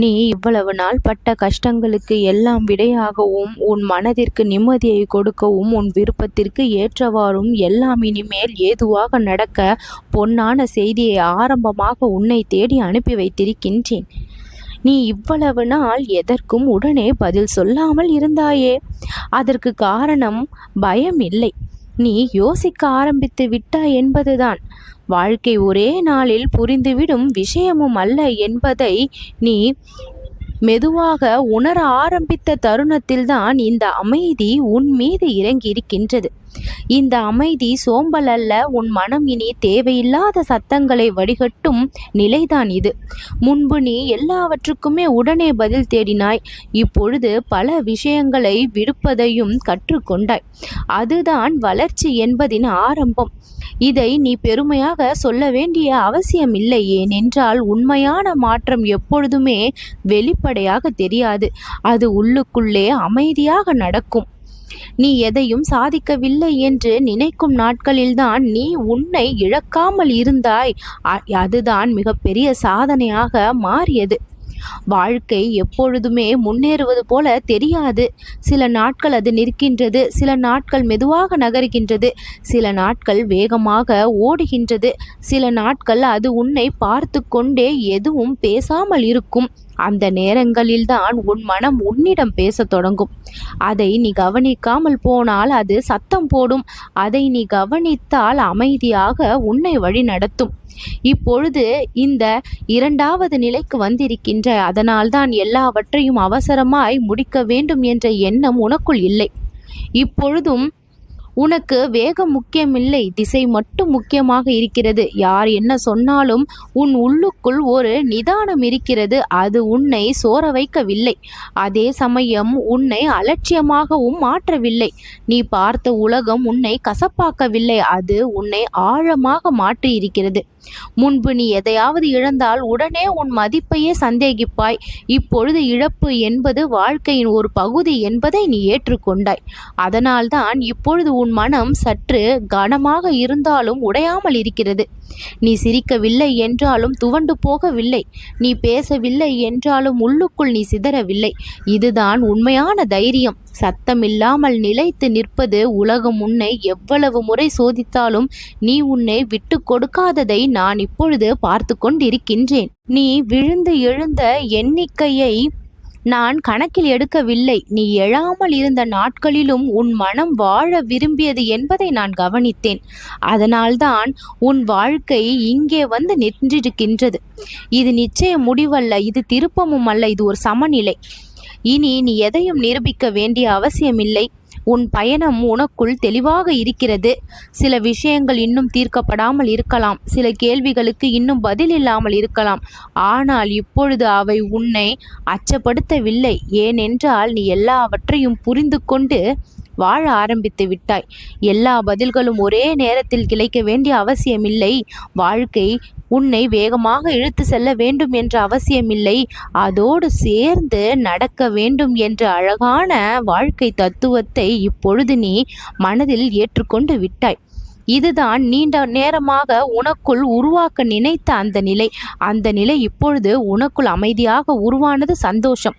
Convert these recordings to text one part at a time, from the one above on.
நீ இவ்வளவு நாள் பட்ட கஷ்டங்களுக்கு எல்லாம் விடையாகவும் உன் மனதிற்கு நிம்மதியை கொடுக்கவும் உன் விருப்பத்திற்கு ஏற்றவாறும் எல்லாம் இனிமேல் ஏதுவாக நடக்க பொன்னான செய்தியை ஆரம்பமாக உன்னை தேடி அனுப்பி வைத்திருக்கின்றேன். நீ இவ்வளவு நாள் எதற்கும் உடனே பதில் சொல்லாமல் இருந்தாயே. அதற்கு காரணம் பயம் இல்லை நீ யோசிக்க ஆரம்பித்து விட்டாய் என்பதுதான். வாழ்க்கை ஒரே நாளில் புரிந்துவிடும் விஷயமும் அல்ல என்பதை நீ மெதுவாக உணர ஆரம்பித்த தருணத்தில்தான் இந்த அமைதி உன் மீது இறங்கி இருக்கின்றது இந்த அமைதி சோம்பல் அல்ல உன் மனம் இனி தேவையில்லாத சத்தங்களை வடிகட்டும் நிலைதான் இது. முன்பு நீ எல்லாவற்றுக்குமே உடனே பதில் தேடினாய். இப்பொழுது பல விஷயங்களை விடுப்பதையும் கற்றுக்கொண்டாய். அதுதான் வளர்ச்சி என்பதின் ஆரம்பம். இதை நீ பெருமையாக சொல்ல வேண்டிய அவசியமில்லை ஏனென்றால் உண்மையான மாற்றம் எப்பொழுதுமே வெளிப்படையாக தெரியாது. அது உள்ளுக்குள்ளே அமைதியாக நடக்கும். நீ எதையும் சாதிக்கவில்லை என்று நினைக்கும் நாட்களில்தான் நீ உன்னை இழக்காமல் இருந்தாய். அ- அதுதான் மிகப்பெரிய சாதனையாக மாறியது. வாழ்க்கை எப்பொழுதுமே முன்னேறுவது போல தெரியாது. சில நாட்கள் அது நிற்கின்றது சில நாட்கள் மெதுவாக நகர்கின்றது சில நாட்கள் வேகமாக ஓடுகின்றது சில நாட்கள் அது உன்னை பார்த்து கொண்டே எதுவும் பேசாமல் இருக்கும். அந்த நேரங்களில்தான் உன் மனம் உன்னிடம் பேசத் தொடங்கும். அதை நீ கவனிக்காமல் போனால் அது சத்தம் போடும். அதை நீ கவனித்தால் அமைதியாக உன்னை வழி நடத்தும் இப்பொழுது இந்த இரண்டாவது நிலைக்கு வந்திருக்கின்ற அதனால்தான் எல்லாவற்றையும் அவசரமாய் முடிக்க வேண்டும் என்ற எண்ணம் உனக்குள் இல்லை. இப்பொழுதும் உனக்கு வேகம் முக்கியமில்லை திசை மட்டும் முக்கியமாக இருக்கிறது. யார் என்ன சொன்னாலும் உன் உள்ளுக்குள் ஒரு நிதானம் இருக்கிறது. அது உன்னை சோர வைக்கவில்லை. அதே சமயம் உன்னை அலட்சியமாகவும் மாற்றவில்லை. நீ பார்த்த உலகம் உன்னை கசப்பாக்கவில்லை. அது உன்னை ஆழமாக மாற்றி இருக்கிறது முன்பு நீ எதையாவது இழந்தால் உடனே உன் மதிப்பையே சந்தேகிப்பாய். இப்பொழுது இழப்பு என்பது வாழ்க்கையின் ஒரு பகுதி என்பதை நீ ஏற்றுக்கொண்டாய். அதனால்தான் இப்பொழுது உன் மனம் சற்று கனமாக இருந்தாலும் உடையாமல் இருக்கிறது. நீ சிரிக்கவில்லை என்றாலும் துவண்டு போகவில்லை. நீ பேசவில்லை என்றாலும் உள்ளுக்குள் நீ சிதறவில்லை. இதுதான் உண்மையான தைரியம். சத்தமில்லாமல் நிலைத்து நிற்பது உலகம் உன்னை எவ்வளவு முறை சோதித்தாலும் நீ உன்னை விட்டு கொடுக்காததை நான் இப்பொழுது பார்த்து கொண்டிருக்கின்றேன். நீ விழுந்து எழுந்த எண்ணிக்கையை நான் கணக்கில் எடுக்கவில்லை. நீ எழாமல் இருந்த நாட்களிலும் உன் மனம் வாழ விரும்பியது என்பதை நான் கவனித்தேன். அதனால்தான் உன் வாழ்க்கை இங்கே வந்து நின்றிருக்கின்றது. இது நிச்சய முடிவல்ல இது திருப்பமும் அல்ல இது ஒரு சமநிலை. இனி நீ எதையும் நிரூபிக்க வேண்டிய அவசியமில்லை. உன் பயணம் உனக்குள் தெளிவாக இருக்கிறது. சில விஷயங்கள் இன்னும் தீர்க்கப்படாமல் இருக்கலாம். சில கேள்விகளுக்கு இன்னும் பதில் இல்லாமல் இருக்கலாம். ஆனால் இப்பொழுது அவை உன்னை அச்சப்படுத்தவில்லை. ஏனென்றால் நீ எல்லாவற்றையும் புரிந்து கொண்டு வாழ ஆரம்பித்து விட்டாய். எல்லா பதில்களும் ஒரே நேரத்தில் கிடைக்க வேண்டிய அவசியமில்லை. வாழ்க்கை உன்னை வேகமாக இழுத்து செல்ல வேண்டும் என்ற அவசியமில்லை. அதோடு சேர்ந்து நடக்க வேண்டும் என்ற அழகான வாழ்க்கை தத்துவத்தை இப்பொழுது நீ மனதில் ஏற்றுக்கொண்டு விட்டாய். இதுதான் நீண்ட நேரமாக உனக்குள் உருவாக்க நினைத்த அந்த நிலை. அந்த நிலை இப்பொழுது உனக்குள் அமைதியாக உருவானது சந்தோஷம்.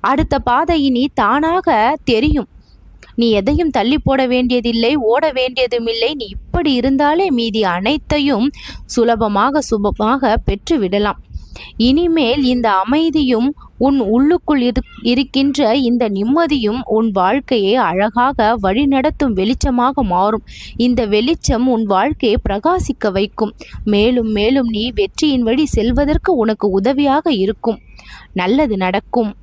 அடுத்த பாதை இனி தானாக தெரியும். நீ எதையும் தள்ளி போட வேண்டியதில்லை ஓட வேண்டியதுமில்லை. நீ இப்படி இருந்தாலே மீதி அனைத்தையும் சுலபமாக சுபமாக பெற்று விடலாம் இனிமேல் இந்த அமைதியும் உன் உள்ளுக்குள் இரு இருக்கின்ற இந்த நிம்மதியும் உன் வாழ்க்கையை அழகாக வழிநடத்தும் வெளிச்சமாக மாறும். இந்த வெளிச்சம் உன் வாழ்க்கையை பிரகாசிக்க வைக்கும். மேலும் மேலும் நீ வெற்றியின் வழி செல்வதற்கு உனக்கு உதவியாக இருக்கும். நல்லது நடக்கும்.